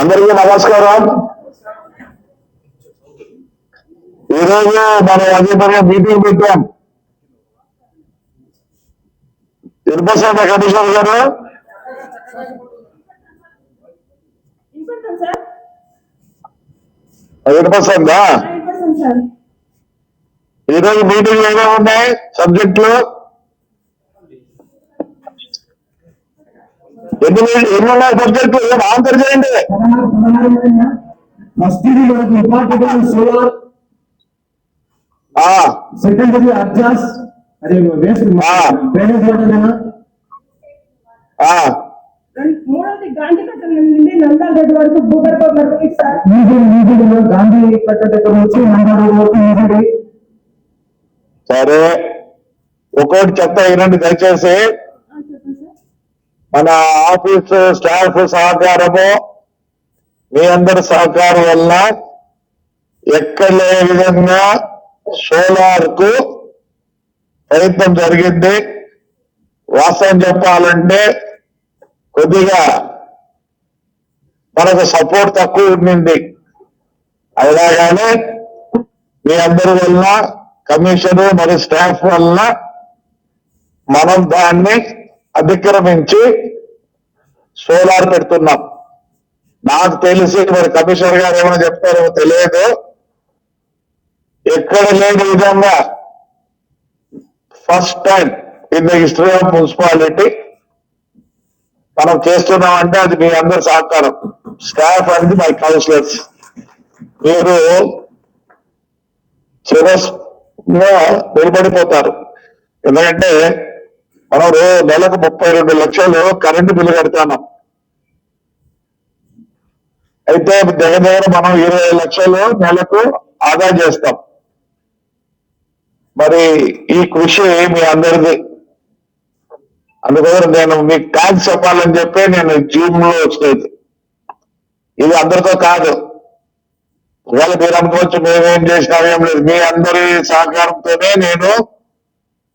అందరికీ నమస్కారం. ఈరోజు మనం అదే పనిగా మీటింగ్ పెట్టాం. తిరుపతి కమిషనర్ గారు. వినిపిస్తుందా ఈరోజు మీటింగ్ ఏమేమి ఉన్నాయి? సబ్జెక్టులు? ఎన్ని ఎన్ని ఉన్నాయి సబ్జెక్టులు ఏం ఆన్సర్ చేయండి. మనకి ఇంపార్టెంట్ సోలార్ సెకండరీ అడ్జాస్ అది వేస్ట్ ఆ. డ్రైనేజ్ వాటర్ ఆ, రెండు- మూడోది గాంధీ కట్ట నుండి నందాల్ రెడ్డి వరకు భూగర్భ మరుగుదొడ్డి సార్ ఈజీ ఈజీ గాంధీ కట్ట దగ్గర నుంచి నందాడు వరకు ఈజీ సరే. ఒక్కోటి చెప్తా వినండి దయచేసి. మన ఆఫీస్ స్టాఫ్ సహకారము మీ అందరి సహకారం వల్ల ఎక్కడ విధంగా సోలార్కు ప్రయత్నం జరిగింది వాస్తవం చెప్పాలంటే కొద్దిగా మనకు సపోర్ట్ తక్కువ ఉండింది. అలాగానే మీ అందరి వల్ల కమిషన్ మరియు స్టాఫ్ వల్ల మనం దాన్ని అతిక్రమించి సోలార్ పెడుతున్నాం. నాకు తెలిసి మరి కమిషనర్ గారు ఏమైనా చెప్తారో తెలియదు. ఎక్కడ లేని విధంగా first time in the history of municipality మనం చేస్తున్నాం అంటే అది మీ అందరి సహకారం. స్టాఫ్ అనేది మై కౌన్సిలర్స్. మీరు చిరస్గా నిలబడిపోతారు. ఎందుకంటే మనం నెలకు ముప్పై రెండు లక్షలు కరెంటు బిల్లు కడతాను అయితే దగ్గర దగ్గర మనం ఇరవై లక్షలు నెలకు ఆదా చేస్తాం. మరి ఈ కృషి మీ అందరిది. అందుకోసం నేను మీకు థ్యాంక్స్ చెప్పాలని చెప్పి నేను జూమ్లో వచ్చేది ఇది అందరితో కాదు. ఒకవేళ మీరు అనుకోవచ్చు మేమేం చేసినా ఏం లేదు. మీ అందరి సహకారంతోనే నేను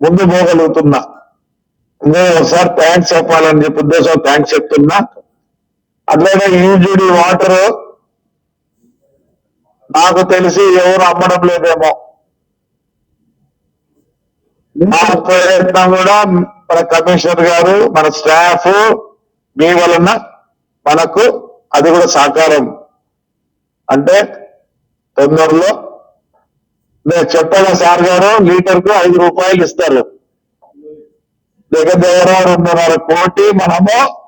ముందు పోగలుగుతున్నా. నేను ఒకసారి థ్యాంక్స్ చెప్పాలని చెప్పి ఉద్దేశం థ్యాంక్స్ చెప్తున్నా. అట్లనే యూజీడీ వాటర్ నాకు తెలిసి ఎవరు అమ్మడం లేదేమో. నా ప్రయత్నం కూడా మన కమిషనర్ గారు మన స్టాఫ్ మీ వలన మనకు అది కూడా సహకారం అంటే తొందరలో నేను చెప్పాను సార్ గారు లీటర్కు ఐదు రూపాయలు ఇస్తారు. దగ్గర దగ్గర రెండున్నర కోటి మనము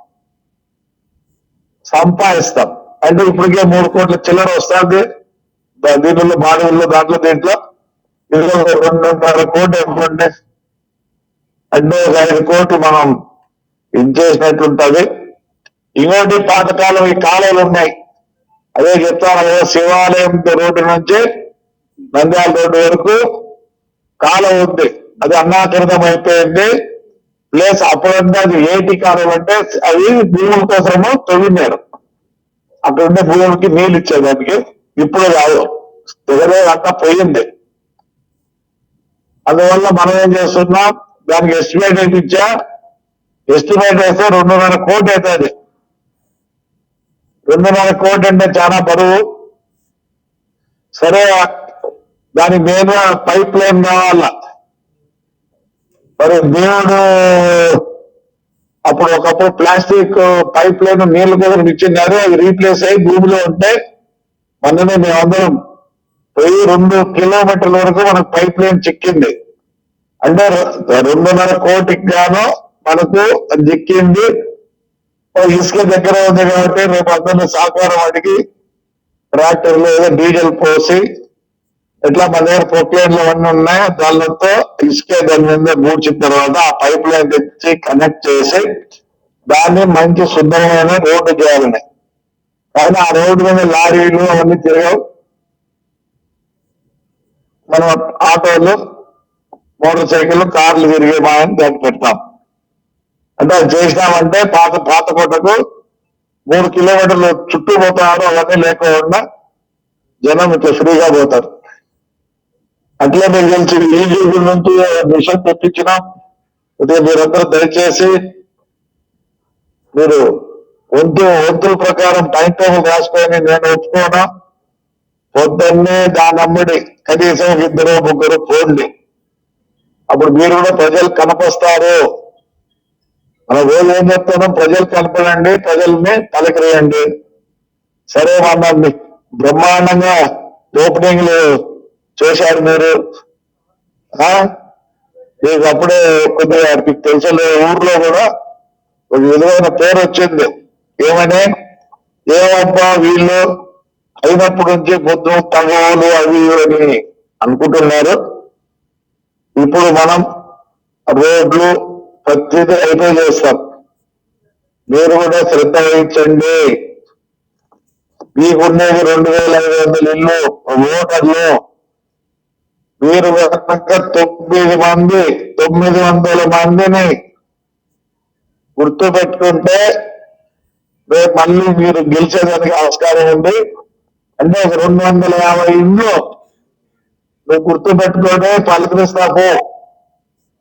సంపాదిస్తాం. అంటే ఇప్పటికే మూడు కోట్ల చిల్లర వస్తుంది. దా- దీనిలో బాడీల్లో దాంట్లో దీంట్లో ఇందులో రెండున్నర కోటి అనుకోండి. అంటే ఒక ఐదు కోట్లు మనం ఇచ్చేసినట్టుంటది ఇంకోటి పాతకాలం ఈ కాలువలు ఉన్నాయి. అదే చెప్తాను కదా శివాలయం రోడ్డు నుంచి నంద్యాల రోడ్డు వరకు కాలం ఉంది. అది అన్నాకృతం అయిపోయింది. ప్లస్ అప్పుడంటే అది ఏటి కాలం అంటే అది భూముల కోసము తొలినారు అక్కడ ఉండే భూములకి నీళ్ళు ఇచ్చేదానికి ఇప్పుడు కాదు దగ్గర అంతా పోయింది. అందువల్ల మనం ఏం చేస్తున్నాం దానికి ఎస్టిమేట్ అయితే ఇచ్చా? ఎస్టిమేట్ వేస్తే రెండున్నర కోటి అవుతుంది. రెండున్నర కోటి అంటే చాలా బరువు. సరే దాని మీద పైప్ లైన్ కావాలా? మరి దేవుడు అప్పుడు ఒకప్పుడు ప్లాస్టిక్ పైప్ లైన్ నీళ్ళు కూడా ఇచ్చినారు అవి రీప్లేస్ అయ్యి భూమిలో ఉంటే మొన్ననే మేమందరం పోయి రెండు కిలోమీటర్ల వరకు మనకు పైప్ లైన్ చిక్కింది. అంటే రెండున్నర కోటికి గాను మనకు చిక్కింది. ఓ ఇసుక దగ్గర ఉంది కాబట్టి రేపు అందరినీ సహకారం అడిగి ట్రాక్టర్లు ఏదో డీజిల్ పోసి ఎట్లా మన దగ్గర ప్రొక్లైన్లు అవన్నీ ఉన్నాయి దానితో ఇసుకే దాని మీద మూడ్చిన తర్వాత ఆ పైప్ లైన్ తెచ్చి కనెక్ట్ చేసి దాన్ని మంచి శుద్ధమైన రోడ్డు చేయాలని. కానీ ఆ రోడ్డు మీద లారీలు అవన్నీ తిరగవు. మనం ఆటోలు మోటార్ సైకిల్ కార్లు తిరిగే మాయని దాన్ని పెడతాం. అంటే అది చేసినామంటే పాత పాత కోటకు మూడు కిలోమీటర్లు చుట్టూ పోతున్నారు అవన్నీ లేకుండా జనం ఇట్లా ఫ్రీగా పోతారు. అట్లే మీకు తెలిసి ఈజీబీ నుంచి మిషన్ తెప్పించినాం ఇదే మీరందరూ దయచేసి మీరు వంతు వంతుల ప్రకారం టైం టేబుల్ రాసుకొని నేను ఒప్పుకోను? పొద్దున్నే దాని అమ్మడి కనీసం ఇద్దరు ముగ్గురు పోండి అప్పుడు మీరు కూడా ప్రజలు కనపస్తారు మన రోజు ఏం చెప్తున్నాం? ప్రజలు కనపడండి ప్రజల్ని పలకరేయండి. సరే మన బ్రహ్మాండంగా ఓపెనింగ్లు చేశారు మీరు? ఆ? మీకు అప్పుడే కొద్దిగా మీకు తెలిసిన ఊర్లో కూడా ఒక విధమైన పేరు వచ్చింది. ఏమని? ఏమబ్బా వీళ్ళు అయినప్పటి నుంచి పొద్దు తగవులు అవి అని అనుకుంటున్నారు. ఇప్పుడు మనం రోడ్లు ప్రతిదీ అయిపోయి చేస్తాం. మీరు కూడా శ్రద్ధ వహించండి. మీకున్నది రెండు వేల ఐదు వందల ఇల్లు ఓటర్లు. మీరు వెనక తొమ్మిది మంది తొమ్మిది వందల మందిని గుర్తు పెట్టుకుంటే రేపు మళ్ళీ మీరు గెలిచేదానికి ఆస్కారం ఉంది. అంటే ఒక రెండు వందల యాభై ఇండ్లు నువ్వు గుర్తు పెట్టుకొని పలకరిస్తాము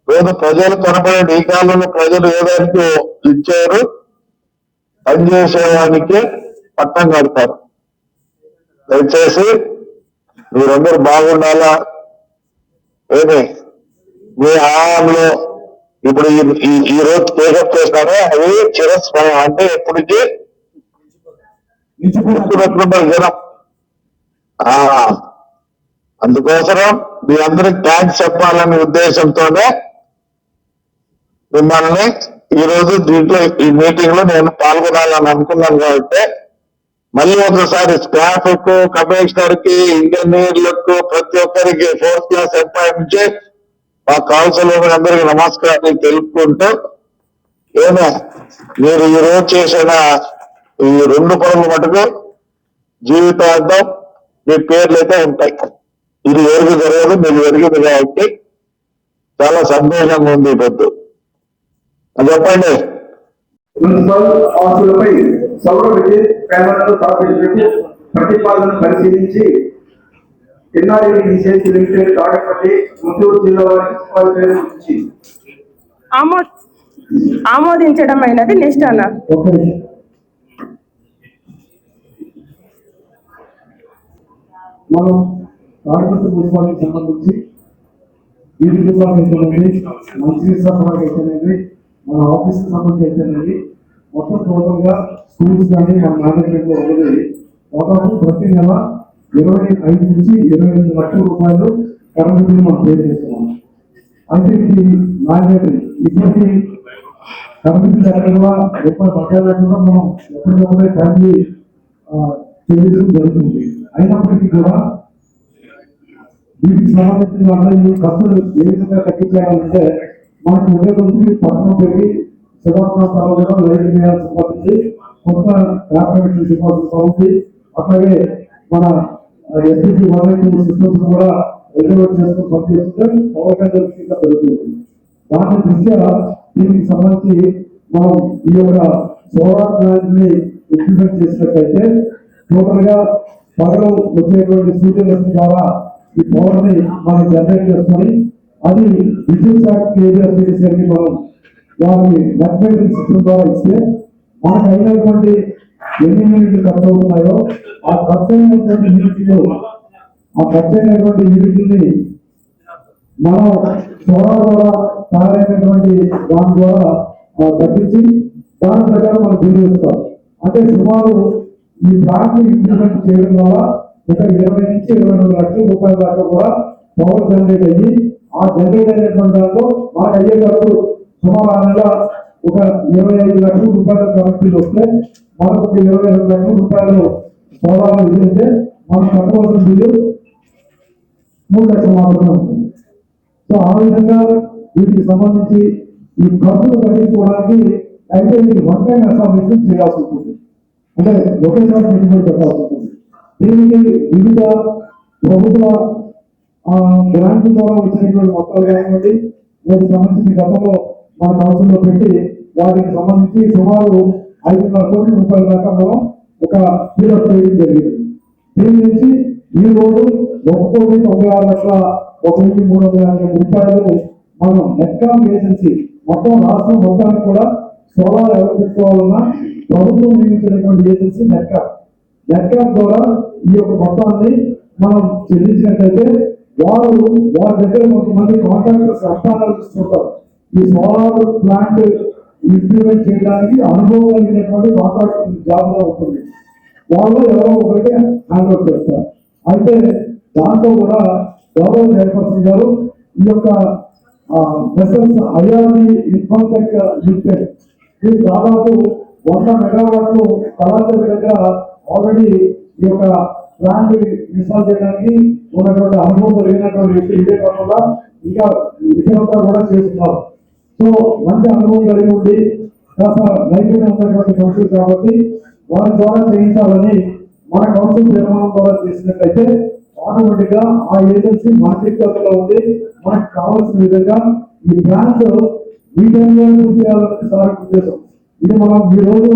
లేదు ప్రజలు కనబడండి ఈ కాలంలో ప్రజలు ఏదానికి ఇచ్చారు పనిచేసేదానికి పట్టం కడతారు. దయచేసి మీరందరూ బాగుండాలా? ఏమి? మీ హయాంలో ఇప్పుడు ఈ- ఈ రోజు టేకప్ చేసినారే అవి చిరస్మయం అంటే ఎప్పటికీ గుర్తుపెట్టుకుంటారు జనం ఆ. అందుకోసం మీ అందరికి థ్యాంక్స్ చెప్పాలనే ఉద్దేశంతోనే మిమ్మల్ని ఈ రోజు దీంట్లో ఈ మీటింగ్లో నేను పాల్గొనాలని అనుకున్నాను కాబట్టి మళ్ళీ ఒకసారి స్టాఫ్కు కమిషనర్కి ఇంజనీర్లకు ప్రతి ఒక్కరికి ఫోర్త్ క్లాస్ ఎంప్లాయ్ నుంచి మా కౌన్సిలర్ అందరికి నమస్కారాన్ని తెలుపుకుంటూ ఏమే మీరు ఈ రోజు చేసిన ఈ రెండు పనులు మటుకు జీవితాంతం మీ పేర్లు అయితే ఉంటాయి. ఇది ఎవరికి జరగదు మీరు జరిగింది కాబట్టి చాలా సంతోషంగా ఉంది ఈ పొద్దు. అది చెప్పండి. మున్సిపల్ ఆస్తులపై సౌర విద్యుత్ ప్యానెల్ను స్థాపించడానికి ప్రతిపాదన పరిశీలించి NRI DCS limited Tadepalli Guntur జిల్లా వారికి సిఫార్సు చేయడం గురించి ఆమో ఆమోదించడం అయినది నెక్స్ట్ అన్న. మనం సంబంధించి మన ఆఫీస్కి సంబంధించి అయితేనేది మొత్తం టోటల్గా స్కూల్స్ కానీ మన మేనేజ్మెంట్లో ఉన్నది దాదాపు ప్రతి నెల ఇరవై ఐదు నుంచి ఇరవై ఎనిమిది లక్షల రూపాయలు కరెంట్ బిల్లు మనం పే చేస్తున్నాం. అయితే ఇది మ్యాండేటరీ ఇప్పటికీ కరెంట్ బిల్లు లేకుండా రూపాయలు బకాయి లేకుండా మనం ఎప్పటికప్పుడే ఫ్యామిలీ చేయడం జరుగుతుంది. అయినప్పటికీ కూడా వీటికి సంబంధించిన వల్ల ఈ ఖర్చులు ఏ విధంగా తగ్గించాలంటే మనకు ఉండే కొద్ది పట్టణం పెరిగి శివ లైట్ వేయాల్సి పడుతుంది కొత్త వ్యాపారం డిపాజిట్ అవుతుంది అట్లాగే మన ఎస్పీసీ వన్ సిస్టమ్స్ కూడా రెగ్యులేట్ చేసుకుని పనిచేస్తుంటే అవకాశాలు పెరుగుతుంది దాని దృష్ట్యా దీనికి సంబంధించి మనం ఈ యొక్క సోలార్ ప్లాంట్ని ఇంప్లిమెంట్ చేసినట్లయితే టోటల్గా పగలు వచ్చేటువంటి సూర్యరశ్మి ద్వారా ఈ పవర్ని మనం జనరేట్ చేసుకొని అది విద్యుత్ శాఖ ఏరియాస్ చేసేసరికి మనం వారికి నెట్వర్క్ సిస్టమ్ ద్వారా ఇస్తే మనకు అయినటువంటి ఎన్ని యూనిట్లు ఖర్చు అవుతున్నాయో ఆ ఖర్చు అయినటువంటి యూనిట్లు ఆ ఖర్చు అయినటువంటి యూనిట్ని మనం సోలార్ ద్వారా తయారైనటువంటి దాని ద్వారా తగ్గించి దాని ప్రకారం మనం బిల్లు అంటే సుమారు ఈ ప్లాంట్ ఇంప్లిమెంట్ చేయడం వల్ల ఒక ఇరవై నుంచి ఇరవై రెండు లక్షల రూపాయల దాకా కూడా పవర్ జనరేట్ అయ్యి ఆ జనరేట్ అయినటువంటి దాంట్లో మాకు అయ్యే ఖర్చు సుమారు ఒక ఇరవై ఐదు లక్షల రూపాయల కరెంట్ వస్తే మనకు ఒక ఇరవై ఐదు లక్షల రూపాయలు సోదాలు ఇస్తే మనం కట్టవలసిన బిల్లు మూడు లక్షలు మాత్రమే ఉంటుంది సో ఆ విధంగా వీటికి సంబంధించి ఈ ఖర్చులు తగ్గించుకోవడానికి అయితే ఇది వన్ టైం ఎస్టాబ్లిష్మెంట్ చేయాల్సి ఉంటుంది. అంటే ఒకేసారి పెట్టుబడి పెట్టాల్సి ఉంటుంది. దీనికి వివిధ ప్రభుత్వ గ్రాంట్ ద్వారా వచ్చినటువంటి మొత్తాలు కానివ్వండి వీటికి సంబంధించి గతంలో మన కౌన్సిల్లో పెట్టి వాటికి సంబంధించి సుమారు ఐదున్నర కోట్ల రూపాయల దాకా మనం ఒక పీరియడ్ చేయడం జరిగింది. దీని నుంచి ఈ రోజు ఒక కోటి తొంభై ఆరు లక్షల ఒక వెయ్యి మూడు వందల యాభై రూపాయలు మనం నెట్కామ్ ఏజెన్సీ మొత్తం రాష్ట్రం మొత్తానికి కూడా సోలార్ ఎవరు ప్రభుత్వం నియమించినటువంటి ఏజెన్సీ నెట్కామ్ నెట్కామ్ ద్వారా ఈ యొక్క మొత్తాన్ని మనం చెల్లించినట్లయితే వారు వారి దగ్గర కొంతమంది కాంట్రాక్టర్స్ అర్థాలు ఇస్తుంటారు ఈ సోలార్ ప్లాంట్ ఇంప్లిమెంట్ చేయడానికి అనుభవం కలిగినటువంటి కాంట్రాక్టర్ జాబ్గా ఉంటుంది. వాళ్ళు ఎవరో ఒకరికి హ్యాండ్ ఓవర్ చేస్తారు. అయితే దాంట్లో కూడా గౌరవ చైర్పర్సన్ గారు ఈ యొక్క మెసల్స్ ఐఆర్డి ఇన్ఫార్టెక్ లిమిటెడ్ ఇది దాదాపు వంద మెగావాట్లు కళాశాల దగ్గర ఆల్రెడీ ఈ యొక్క ఇలాంటి ఇన్స్టాల్ చేయడానికి ఉన్నటువంటి అనుభవం కలిగినటువంటి వ్యక్తి ఇదే కాకుండా ఇంకా ఇతరంతా కూడా చేస్తున్నారు. సో మంచి అనుభవం కలిగి ఉండి కాస్త నైపుణ్యం ఉన్నటువంటి కౌన్సిల్ కాబట్టి వారి ద్వారా చేయించాలని మన కౌన్సిల్ నిర్మాణం ద్వారా చేసినట్లయితే ఆటోమేటిక్గా ఆ ఏజెన్సీ మన చేతుల్లో ఉండి మనకు కావాల్సిన విధంగా ఈ బ్రాంచ్ ఈ టైంలో పూర్తి చేయాలనేది సార్ ఉద్దేశం. ఇది మనం ఈ రోజు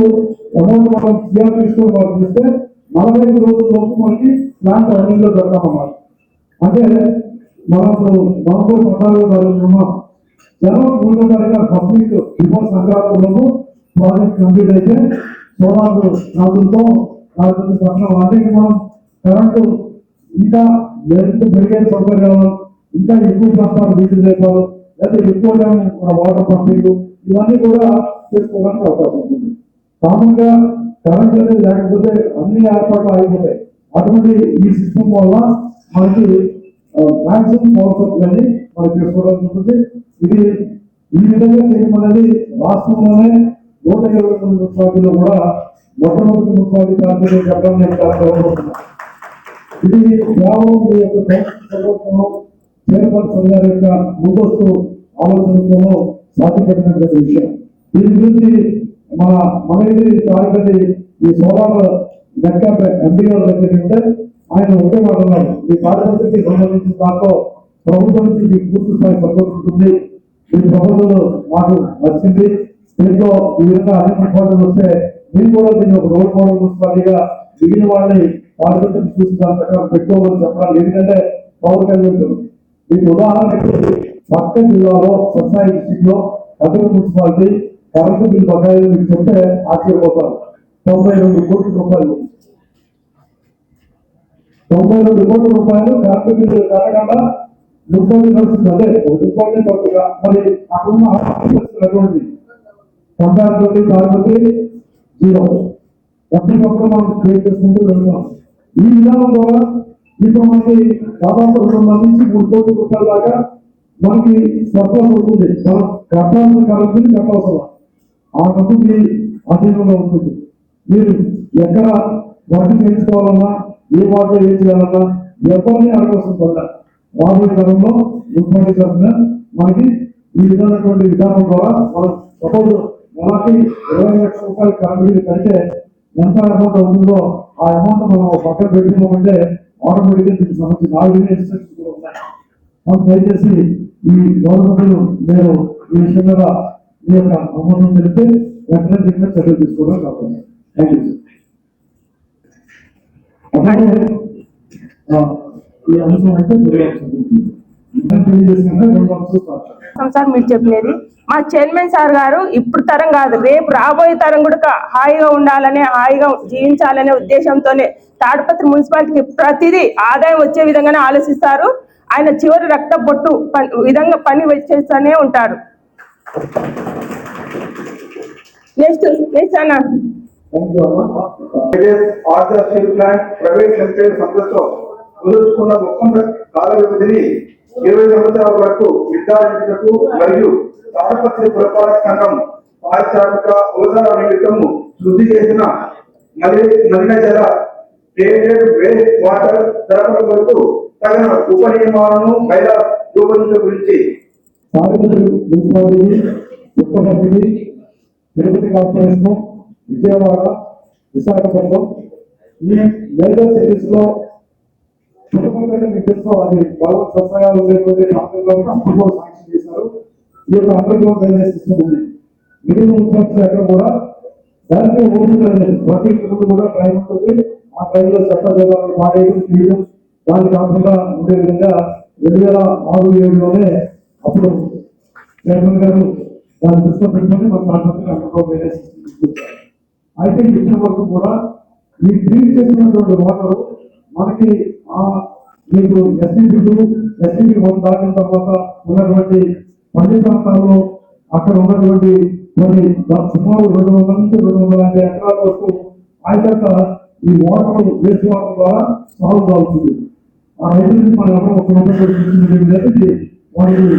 అమౌంట్ మనం సిఆర్ తీసుకొని వాళ్ళు చేస్తే నలభై ఐదు రోజుల వరకు మనకి ప్లాంట్ రన్నింగ్లో పెడతామన్నమాట అంటే మనకు మనకు మనం కూడా జనవరి మూడో తారీఖు పబ్లిక్ వీక్ బిఫోర్ సంక్రాంతిలోపు ప్రాజెక్ట్ కంప్లీట్ అయితే సోలార్ రాజులతో నాలుగు పట్టణం అంటే మనం కరెంటు ఇంకా ఎంత పెరిగే సౌకర్యాలు ఇంకా ఎక్కువ ప్రాంతాలు వీటి రేపాలు లేదా ఎక్కువ వాటర్ పంపింగ్ ఇవన్నీ కూడా చేసుకోవడానికి అవకాశం ఉంటుంది కామన్గా కరెంట్ అనేది లేకపోతే అన్ని ఏర్పాట్లు ఆగిపోతాయి అటువంటి ఈ సిస్టమ్ వల్ల మనకి మ్యాక్సిమం పవర్ సప్లైని మనం చేసుకోవడానికి ఉంటుంది ఇది ఈ విధంగా చేయడం అనేది రాష్ట్రంలోనే నూట ఇరవై తొమ్మిది మున్సిపాలిటీలో కూడా మొట్టమొదటి మున్సిపాలిటీ కార్మికులు చెప్పడం నేను చాలా గౌరవపడుతున్నాను. ఇది కేవలం ఈ యొక్క ప్రభుత్వం చైర్పర్సన్ గారి యొక్క ముందస్తు ఆలోచనతో సాధ్యపడినటువంటి విషయం. దీని గురించి మన మనగిరి తారకటి ఈ సోలార్ లెక్క ఎంపీ గారు దగ్గర ఉంటే ఆయన ఒకే మాట ఉన్నారు ఈ కార్యక్రమానికి సంబంధించిన దాంట్లో ప్రభుత్వం నుంచి మీకు పూర్తి స్థాయి సపోర్ట్ ఉంటుంది. ఈ ప్రభుత్వం మాకు నచ్చింది. దీంట్లో ఈ విధంగా అన్ని మున్సిపాలిటీలు వస్తే మీరు కూడా దీన్ని ఒక రోల్ మోడల్ మున్సిపాలిటీగా మిగిలిన వాళ్ళని కార్యక్రమం చూసి దాని ప్రకారం పెట్టుకోవాలని చెప్పాలి. ఎందుకంటే పవర్ కళ్యాణ్ మీకు ఉదాహరణకి పక్క జిల్లాలో సత్సాయి డిస్టిక్లో అదన మున్సిపాలిటీ కరెంటు బిల్ బకాయిలు మీకు చెప్తే ఆశ్చర్యపోతారు తొంభై రెండు కోట్ల రూపాయలు తొంభై రెండు కోట్ల రూపాయలు కరెంటు బిల్లు కట్టకుండా మున్సిపాలిటీ నడుస్తుంది అదే ఒక మున్సిపాలిటీ తక్కువగా మరి అక్కడున్న ఆఫీసర్స్ ఎటువంటి కంపారిటివ్లీ కాకపోతే జీరో ఎప్పటికప్పుడు మనం క్రియేట్ చేసుకుంటూ వెళ్తున్నాం ఈ విధానం ద్వారా ఇప్పుడు మనకి దాదాపు రెండు వందల నుంచి మూడు కోట్ల రూపాయల దాకా మనకి సర్ప్లస్ అవుతుంది మనం కట్టాల్సిన కరెన్సీని కట్టవసరం ఆ డబ్బుకి అధీనంలో ఉంటుంది. మీరు ఎక్కడ వర్క్ చేయించుకోవాలన్నా ఏ వాటిలో ఏం చేయాలన్నా ఎవరిని అడగవలసిన పడ్డ రాబోయే కాలంలో మున్సిపాలిటీ తరఫున మనకి ఈ విధమైనటువంటి విధానం ద్వారా మనం సపోజ్ మనకి ఇరవై లక్షల రూపాయలు కరెంట్ కంటే ఎంత అమౌంట్ అవుతుందో ఆ అమౌంట్ మనం పక్కన పెట్టుకున్నామంటే ఆటోమేటిక్గా దీనికి సంబంధించి నాలుగు ఇన్స్ట్రక్షన్స్ కూడా ఉన్నాయి మనం దయచేసి ఈ గవర్నమెంట్ మీరు ఈ విషయం మీద మీ యొక్క అమౌంట్ తెలిపితే వెంటనే దీని చర్యలు తీసుకోవడం కావాలి. థ్యాంక్ యూ ఈ అంశం అయితే సార్ మీరు చెప్పినది. మా చైర్మన్ సార్ గారు ఇప్పుడు తరం కాదు రేపు రాబోయే తరం కూడా హాయిగా ఉండాలనే హాయిగా జీవించాలనే ఉద్దేశంతోనే తాడిపత్రి మున్సిపాలిటీకి ప్రతిదీ ఆదాయం వచ్చే విధంగానే ఆలోచిస్తారు. ఆయన చివరి రక్త బొట్టు పని- విధంగా పని చేస్తూనే ఉంటారు. నెక్స్ట్ నెక్స్ట్ అన్న స్టీల్ ప్లాంట్ ప్రైవేట్ లిమిటెడ్ సంస్థతో కుదుర్చుకున్న ఒప్పంద కాల వ్యవధిని ఇరవై సంవత్సరాల వరకు మరియు తాడపత్రి పురపాలక సంఘం పారిశ్రామిక అవసరాల నిమిత్తము శుద్ధి చేసిన జల వేస్ట్ వాటర్ సరఫరా కొరకు తగిన ఉప నియమాలను రూపొందించడం గురించి మున్సిపాలిటీ తిరుపతి కార్పొరేషన్ విజయవాడ విశాఖపట్నం ఈ మేజర్ సిటీస్లో చుట్టుపక్కల మీకు తెలుసు అది సత్సంగాలు లేకపోతే ప్రాంతంలో అప్పుడు సాంక్షన్ చేశారు. ఈ యొక్క అండర్ గ్రౌండ్ డ్రైనేజ్ సిస్టమ్ ఉంది. మిగిలిన మున్సిపాలిటీ ఎక్కడ కూడా దానికి ఓపెన్ ప్రతి ఊరు కూడా ట్రైన్ ఉంటుంది. ఆ ట్రైన్లో చెత్త జలాలు పాడేయడం తీయడం దాని కాకుండా ఉండే విధంగా రెండు వేల ఆరు ఏడులోనే అప్పుడు చైర్మన్ గారు దాన్ని దృష్టిలో పెట్టుకొని మన ప్రాంతానికి అండర్ గ్రౌండ్ డ్రైనేజ్ సిస్టమ్ అయితే ఇప్పటి వరకు కూడా ఈ ట్రీట్ చేసినటువంటి వాటర్ మనకి ఆ మీకు ఎస్టీపీ టూ ఎస్టీపీ వన్ దాటిన తర్వాత ఉన్నటువంటి పల్లి ప్రాంతాల్లో అక్కడ ఉన్నటువంటి మరి సుమారు రెండు వందల నుంచి రెండు వందల యాభై ఎకరాల వరకు ఆ యొక్క ఈ వాటర్ వేస్ట్ వాటర్ ద్వారా సాల్వ్ అవుతుంది ఆ రైతులకి మనం ఎవరో ఒక రూపాయి కూడా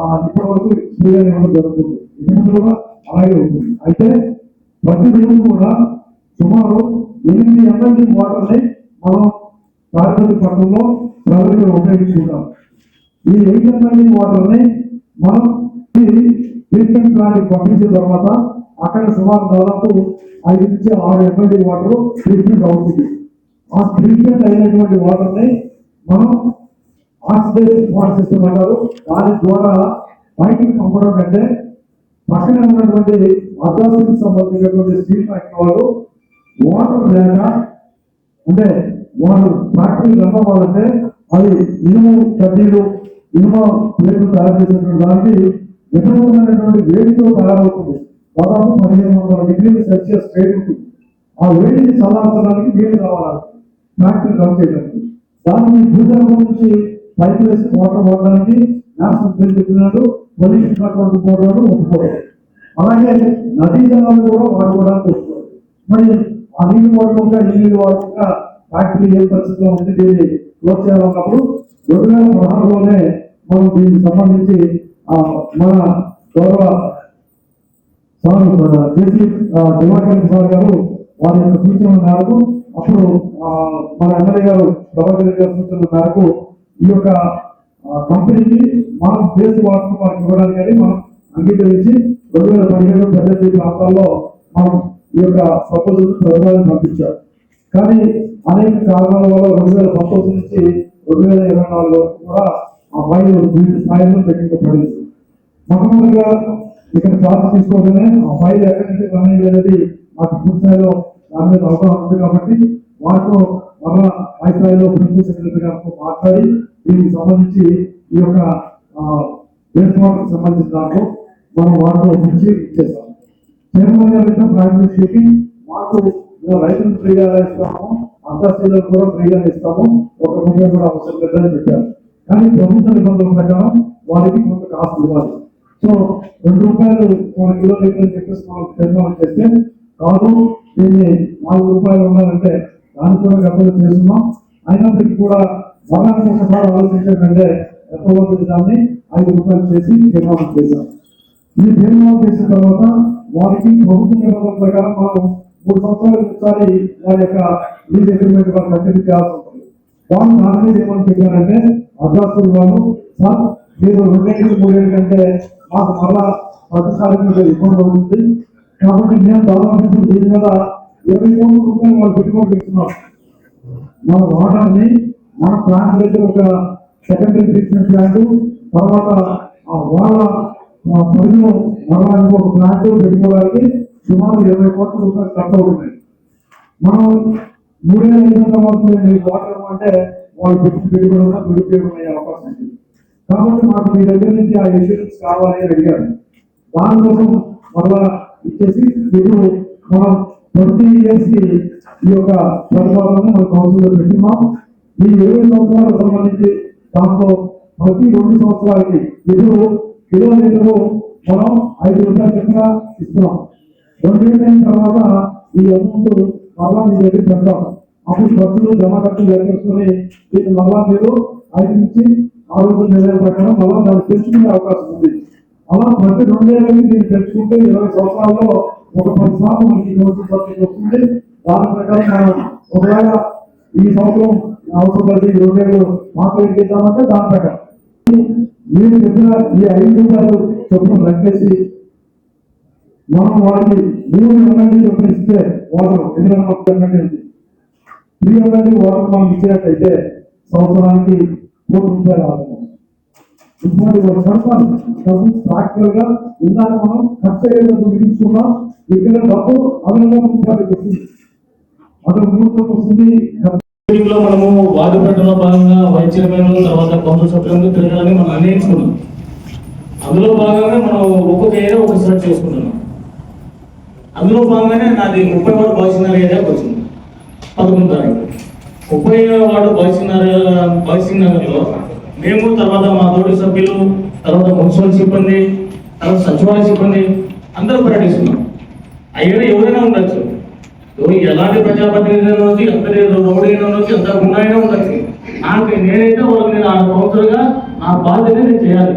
ఆ, ఇప్పటి వరకు ఇవ్వడం జరుగుతుంది ఎనిమిది కూడా అలాగే ఉంటుంది. అయితే ప్రతి రోజు కూడా సుమారు ఎనిమిది ఎంఎల్సీ వాటర్ని మనం తాడిపల్లి పట్టణంలో ప్రజలకు ఉపయోగించుకుంటాం. ఈ ఎయిట్ ఎంఎల్సీ వాటర్ని మనం ఈ ట్రీట్మెంట్ ప్లాంట్ పంపించిన తర్వాత అక్కడ సుమారు దాదాపు ఐదు నుంచి ఆరు ఎంఎల్సీ వాటర్ ట్రీట్మెంట్ అవుతుంది. ఆ ట్రీట్మెంట్ అయినటువంటి వాటర్ని మనం ఆక్సిడేషన్ వాటర్ సిస్టమ్ అంటారు. దాని ద్వారా బయటికి పంపడం కంటే పక్కన ఉన్నటువంటి అడ్వాన్స్కి సంబంధించినటువంటి స్టీల్ ఫ్యాక్టరీ వాళ్ళు వాటర్ లేక అంటే వాళ్ళు ఫ్యాక్టరీ నమ్మవాలంటే అది ఇనుము కడ్డీలు ఇనుమ ప్లేట్లు తయారు చేసినటువంటి దానికి విపరీతమైనటువంటి వేడితో తయారవుతుంది. దాదాపు పదిహేను వందల డిగ్రీలు సెల్సియస్ వేడి ఉంటుంది. ఆ వేడిని చల్లార్చడానికి నీళ్ళు కావాలి. ఫ్యాక్టరీ రన్ చేయడానికి. దాన్ని భూగర్భం నుంచి పైపు వేసి మోటార్ పోవడానికి నేషనల్ గ్రిడ్ చెప్పినాడు పొల్యూషన్ కంట్రోల్ బోర్డు ఒప్పుకోరు అలాగే నదీ జలాలు కూడా వాడుకోవడానికి ఒప్పుకోరు మరి ఆ నీళ్ళు వాడుకుంటా ఈ నీళ్ళు వాడుకుంటా ఫ్యాక్టరీ ఏ పరిస్థితిలో ఉంది దీన్ని క్లోజ్ చేయాలన్నప్పుడు రెండు వేల పదహారులోనే మనం దీనికి సంబంధించి మన గౌరవ సార్ జేసీ దివాకర్ సార్ గారు వారి యొక్క సూచనల మేరకు అప్పుడు మన ఎమ్మెల్యే గారు ప్రభాకర్ రెడ్డి గారి సూచనల మేరకు ఈ యొక్క కంపెనీకి మనం బేస్ వాటర్ వారికి ఇవ్వడానికి కానీ మనం అంగీకరించి రెండు వేల పదిహేడు పెద్ద ప్రాంతాల్లో మనం ఈ యొక్క ప్రపోజల్ ప్రభుత్వాన్ని పంపించారు కానీ అనేక కారణాల వల్ల రెండు వేల పంతొమ్మిది నుంచి రెండు వేల ఇరవై నాలుగు వరకు కూడా ఆ ఫైల్ వివిధ స్థాయిలో పెట్టించబడింది. మొట్టమొదటిగా ఇక్కడ ఛార్జ్ తీసుకోగానే ఆ ఫైల్ ఎక్కడి నుంచి రన్ అనేది మాకు పూర్తి స్థాయిలో దాని మీద అవగాహన ఉంది కాబట్టి వాటితో మన పై స్థాయిలో ప్రిన్సిపల్ సెక్రటరీ గారితో మాట్లాడి దీనికి సంబంధించి ఈ యొక్క వేస్ట్ సంబంధించిన దాంట్లో మనం వాటితో గురించి ఇచ్చేస్తాం చైర్మన్ గారు అయితే ప్రారంభించి మాకు రైతులు రైతులకు ఫ్రీగా ఇస్తాము అంతస్తులకు కూడా ఫ్రీగా ఇస్తాము ఒక రూపాయి కూడా అవసరం లేదని చెప్పారు. కానీ ప్రభుత్వ నిబంధనల ప్రకారం వారికి కొంత కాస్ట్ ఇవ్వాలి. సో రెండు రూపాయలు మన కిలో లీటర్ చెప్పేసి మనం తీర్మానం చేస్తే కాదు దీన్ని నాలుగు రూపాయలు ఉన్నారంటే దానితో కూడా చేస్తున్నాం. అయినప్పటికీ కూడా వారానికి ఒకసారి ఆలోచించకంటే ఎప్పటి దాన్ని ఐదు రూపాయలు చేసి తీర్మానం చేశాం. ఈ తీర్మానం చేసిన తర్వాత వారికి ప్రభుత్వ నిబంధనల ప్రకారం మనం మూడు సంవత్సరాలకు ఒకసారి వారి యొక్క లీజ్ అగ్రిమెంట్ వారు కంటిన్యూ చేయాల్సి ఉంటుంది. వాళ్ళు దాని ఏమని చెప్పారంటే అభ్యాసులు వాళ్ళు సార్ మీరు రెండేళ్ళు మూడేళ్ళు కంటే మాకు మళ్ళా ప్రతిసారి ఇబ్బంది అవుతుంది. కాబట్టి మేము దాదాపు దీని మీద ఇరవై మూడు రూపాయలు వాళ్ళు పెట్టుబడి పెడుతున్నాం మన వాటర్ని మన ప్లాంట్ అయితే ఒక సెకండరీ ట్రీట్మెంట్ ప్లాంట్ తర్వాత ఆ వాళ్ళ పనులు పరిధిలో మరలా ఒక ప్లాంట్ పెట్టుకోవడానికి సుమారు ఇరవై కోట్ల రూపాయలు ఖర్చు అవుతున్నాయి. మనం మూడేళ్ళ ఐదు వందల మీకు వాటర్ అంటే వాళ్ళు పెట్టి పెట్టుబడి కూడా నిరుపయోగం అయ్యే అవకాశం ఉంది. కాబట్టి మాకు మీ దగ్గర నుంచి ఆ ఇన్సూరెన్స్ కావాలి అని అడిగారు. దానికోసం మళ్ళా ఇచ్చేసి మీరు మనం ప్రతి ఇయర్స్కి ఈ యొక్క ప్రతిపాదన మన కౌన్సిల్లో ఈ ఇరవై సంవత్సరాలకు సంబంధించి దాంట్లో ప్రతి రెండు సంవత్సరాలకి ఎదురు కిలోమీటరు మనం ఐదు రూపాయల చొప్పున ఇస్తున్నాం. రెండు అయిన తర్వాత ఈ అమౌంట్ మళ్ళా మీ దగ్గర పెడతాం. అప్పుడు ఖర్చులు జమ ఖర్చులు ఏర్పరుచుకొని దీన్ని మళ్ళా మీరు ఐదు నుంచి ఆరు రోజుల నిర్ణయం ప్రకారం మళ్ళా దాన్ని తెచ్చుకునే అవకాశం ఉంది. అలా ప్రతి రెండేళ్ళకి దీన్ని తెచ్చుకుంటే ఇరవై సంవత్సరాల్లో ఒక పది శాతం మనకి కౌన్సిల్ సబ్సిడీ వస్తుంది దాని ప్రకారం ఒకవేళ ఈ సంవత్సరం అవసరం పడి రెండేళ్ళు మార్కెట్ చేద్దామంటే దాని ప్రకారం మీరు చెప్పిన ఈ ఐదు రూపాయలు చొప్పున లెక్కేసి మనం వారికి మూడు ఎమ్మెల్యే చొప్పున ఇస్తే వాటర్ ఎనిమిది వందల ఎమ్మెల్యే ఉంది త్రీ ఎమ్మెల్యే వాటర్ మనం ఇచ్చినట్టయితే సంవత్సరానికి కోటి రూపాయలు ఆదాయం ఇటువంటి ఒక కడతాను డబ్బు ప్రాక్టికల్గా ఇందాక మనం ఖర్చు అయ్యేందుకు మిగిల్చుకున్నాం ఇక్కడ డబ్బు అదనంగా వస్తుంది వస్తుంది. లో మనము వాదిపేటలో భాగంగా వైస్ చైర్మన్ తర్వాత కౌన్సిల్ సభ్యులందరూ తిరగాలని మనం నిర్ణయించుకున్నాం. అందులో భాగంగా మనం ఒక్కొక్క ఏరియా ఒక సెలెక్ట్ చేసుకుంటున్నాం అందులో భాగంగానే నాది ముప్పై వాడు బాయ్సినర్ ఏరియా వచ్చింది. పదకొండు తారీఖు. ముప్పై వాడు బాయ్సినర్ నగర్లో మేము తర్వాత మా తోటి సభ్యులు తర్వాత మున్సిపల్ సిబ్బంది తర్వాత సచివాలయ సిబ్బంది అందరూ పర్యటిస్తున్నాం. అయ్యో ఎవరైనా ఉండొచ్చు. ఎలాంటి ప్రజాప్రతినిధి ఉండొచ్చు ఎంత రౌడీ అయినా ఎంత గుండైనా ఉండొచ్చు. నాకు నేనైతే వాళ్ళకి నేను ఆ కౌన్సిలర్గా నా బాధ్యత నేను చేయాలి.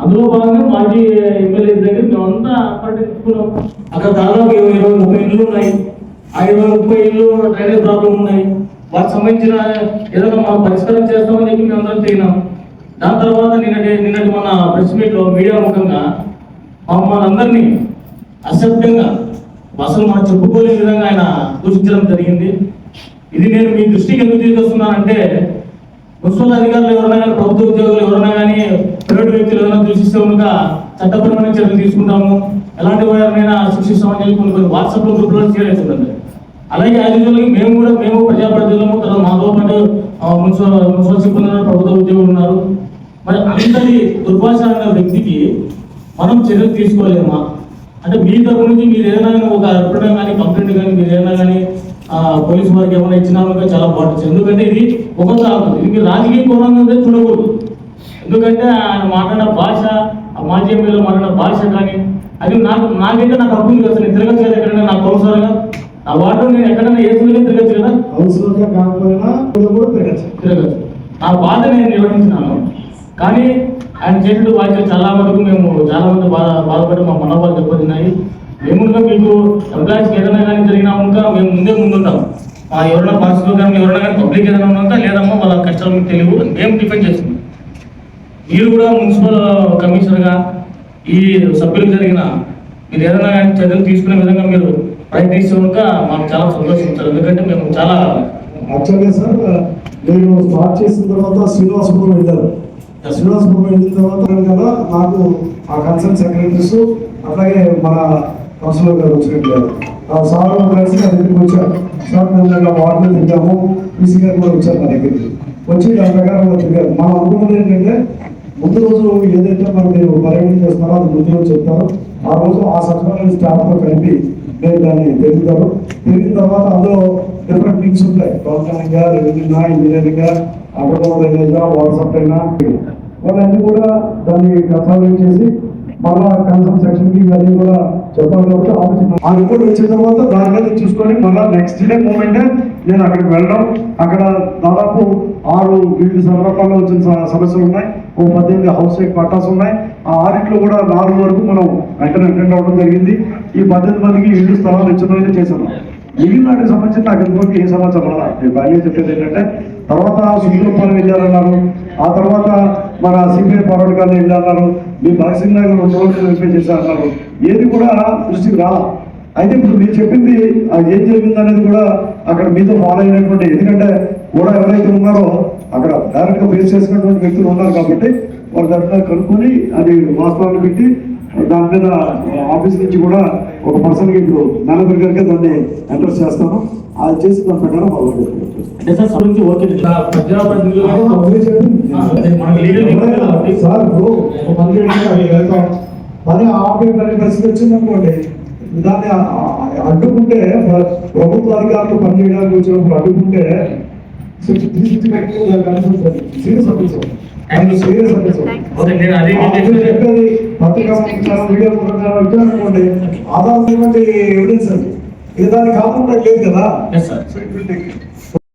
అందులో భాగంగా మాజీ ఎమ్మెల్యే దగ్గర మేమంతా పర్యటించుకున్నాం. అక్కడ దాదాపు ఇరవై ఇరవై ముప్పై ఇళ్ళు ఉన్నాయి. ఆ ఇరవై ముప్పై ఇళ్ళు డ్రైనేజ్ ప్రాబ్లం ఉన్నాయి. వాటికి సంబంధించిన ఏదైనా మనం పరిష్కారం చేస్తామని చెప్పి మేమందరం తిరిగినాం. దాని తర్వాత నిన్నటి నిన్నటి మన ప్రెస్ మీట్లో మీడియా ముఖంగా మమ్మల్ని అందరినీ అసభ్యంగా అసలు మనం చెప్పుకోలేని విధంగా ఆయన దూషించడం జరిగింది. ఇది నేను మీ దృష్టికి ఎందుకు తీసుకొస్తున్నానంటే మున్సిపల్ అధికారులు ఎవరైనా కానీ ప్రభుత్వ ఉద్యోగులు ఎవరైనా కానీ ప్రైవేట్ వ్యక్తులు ఎవరైనా దూషిస్తే కనుక చట్టపరమైన చర్యలు తీసుకుంటాము. ఎలాంటి వారినైనా శిక్షిస్తామని చెప్పి కొన్ని కొన్ని వాట్సాప్లో గ్రూప్లో షేర్ అవుతుందండి అలాగే ఐదు మేము కూడా మేము ప్రజాప్రతినిధులము తర్వాత మాతో పాటు మున్సిపల్ మున్సిపల్ సిబ్బంది ఉన్నారు, ప్రభుత్వ ఉద్యోగులు ఉన్నారు. మరి అంతటి దుర్భాష అనే వ్యక్తికి మనం చర్యలు తీసుకోలేమా? అంటే మీ తరపు నుంచి మీరు ఏదైనా ఒక అర్పణ కానీ కంప్లైంట్ కానీ మీరు ఏదైనా కానీ పోలీస్ పోలీసు వారికి ఏమైనా ఇచ్చినా చాలా బాగుంటుంది. ఎందుకంటే ఇది ఒక కాదు ఇది మీరు రాజకీయ కోణంగా చూడకూడదు. ఎందుకంటే ఆయన మాట్లాడిన భాష మాజీ ఎమ్మెల్యేలు మాట్లాడిన భాష కానీ అది నాకు నాకైతే నాకు హక్కు ఉంది కదా సార్. నేను తిరగచ్చు ఎక్కడైనా నాకు అవసరంగా ఆ వాటర్ నేను ఎక్కడైనా ఏ సమయంలో తిరగచ్చు కదా? అవసరంగా కాకపోయినా కూడా తిరగచ్చు. తిరగచ్చు. నా బాధ నేను నిర్వహించినాను. కానీ ఆయన చేసిన వ్యాఖ్యలు చాలా వరకు మేము చాలా మంది బాధ బాధపడి మా మనోభావాలు దెబ్బతిన్నాయి. మేము కూడా మీకు ఎంప్లాయీస్కి ఏదైనా కానీ జరిగినా ఇంకా మేము ముందే ముందుంటాం. ఆ ఎవరైనా పార్సల్ కానీ ఎవరైనా కానీ పబ్లిక్ ఏదైనా ఉన్నాక లేదమ్మా వాళ్ళ కష్టాలు మీకు తెలియవు. అని మేము డిఫెండ్ చేస్తున్నాం. మీరు కూడా మున్సిపల్ కమిషనర్గా ఈ సభ్యులకు జరిగిన మీరు ఏదైనా కానీ చర్యలు తీసుకునే విధంగా మీరు ప్రయత్నిస్తే కనుక మాకు చాలా సంతోషించారు. ఎందుకంటే మేము చాలా యాక్చువల్గా సార్ నేను స్టార్ట్ చేసిన తర్వాత శ్రీనివాసపురం వెళ్ళారు శ్రీనివాసపురం వెళ్ళిన తర్వాత కదా నాకు ఆ కన్సర్న్ సెక్రటరీస్ అలాగే మన కౌన్సిలర్ గారు వచ్చినట్టు ఆ సార్ కలిసి నా దగ్గరికి వచ్చారు. సార్ మేము ఇలా వార్డులో తింటాము పీసీ గారు కూడా వచ్చారు నా దగ్గరికి. వచ్చి దాని ప్రకారం తిరిగారు. మా అనుకున్నది ఏంటంటే ముందు రోజు ఏదైతే మనం మీరు పర్యటన చేస్తున్నారో అది ముందు రోజు చెప్తారు. ఆ రోజు ఆ సచివాలయం స్టాఫ్తో కలిపి నేను దాన్ని తిరుగుతారు తిరిగిన తర్వాత అందులో డిఫరెంట్ థింగ్స్ ఉంటాయి. గవర్నమెంట్గా రెవెన్యూ ఇంజనీరింగ్గా అండర్గ్రౌండ్ డ్రైనేజ్గా వాటర్ సప్లై వాళ్ళన్నీ కూడా దాన్ని కన్సల్ట్ చేసి మళ్ళా కన్సల్ట్ సెక్షన్కి ఇవన్నీ కూడా చెప్పాలి కాబట్టి ఆఫీస్ ఆ రిపోర్ట్ వచ్చిన తర్వాత దాని మీద చూసుకొని మళ్ళీ నెక్స్ట్ డే మూమెంట్ నేను అక్కడికి వెళ్ళడం. అక్కడ దాదాపు ఆరు వివిధ సందర్భాల్లో వచ్చిన స- సమస్యలు ఉన్నాయి. ఓ పద్దెనిమిది హౌస్ వైఫ్ పట్టాస్ ఉన్నాయి. ఆ ఆరిట్లో కూడా నాలుగు వరకు మనం వెంటనే అటెండ్ అవ్వడం జరిగింది. ఈ పద్దెనిమిది మందికి ఇల్లు స్థలాలు ఇచ్చిన చేశాను. మిగిలిన వాటికి సంబంధించి నాకు ఇంతవరకు ఏ సమాచారం రాదు నేను బాగా చెప్పేది ఏంటంటే తర్వాత సుబ్రహ్మణ్యం వెళ్ళారన్నారు. ఆ తర్వాత మన సిపిఐ ఫార్వర్డ్ గారిని వెళ్ళారన్నారు. మీ భగత్ నగర్ రెండు రోజులు చేశారన్నారు. ఏది కూడా దృష్టికి రాలా. అయితే ఇప్పుడు మీరు చెప్పింది అది ఏం జరిగింది అనేది కూడా అక్కడ మీతో ఫాలో అయినటువంటి ఎందుకంటే కూడా ఎవరైతే ఉన్నారో అక్కడ డైరెక్ట్గా ఫేస్ చేసినటువంటి వ్యక్తులు ఉన్నారు కాబట్టి వాళ్ళ దగ్గర కనుక్కొని అది వాస్తవాన్ని పెట్టి దాని మీద ఆఫీస్ నుంచి కూడా ఒక పర్సన్ ఇప్పుడు మేనేజర్ గారికి దాన్ని ఎంటర్ చేస్తాను. అది చేసి దాని ప్రకారం వాళ్ళు అంటే సార్ ఓకే. పని పని పరిస్థితి వచ్చిందనుకోండి దాన్ని అడ్డుకుంటే ప్ర- ప్రభుత్వ అధికారులు పనిచేయడానికి వచ్చినప్పుడు అడ్డుకుంటే సీరియస్ చెప్పేది. పత్రికా ఇచ్చారనుకోండి ఆధారమైనటువంటి ఎవిడెన్స్ అది. ఇది దానికి కాకుండా లేదు కదా. Will take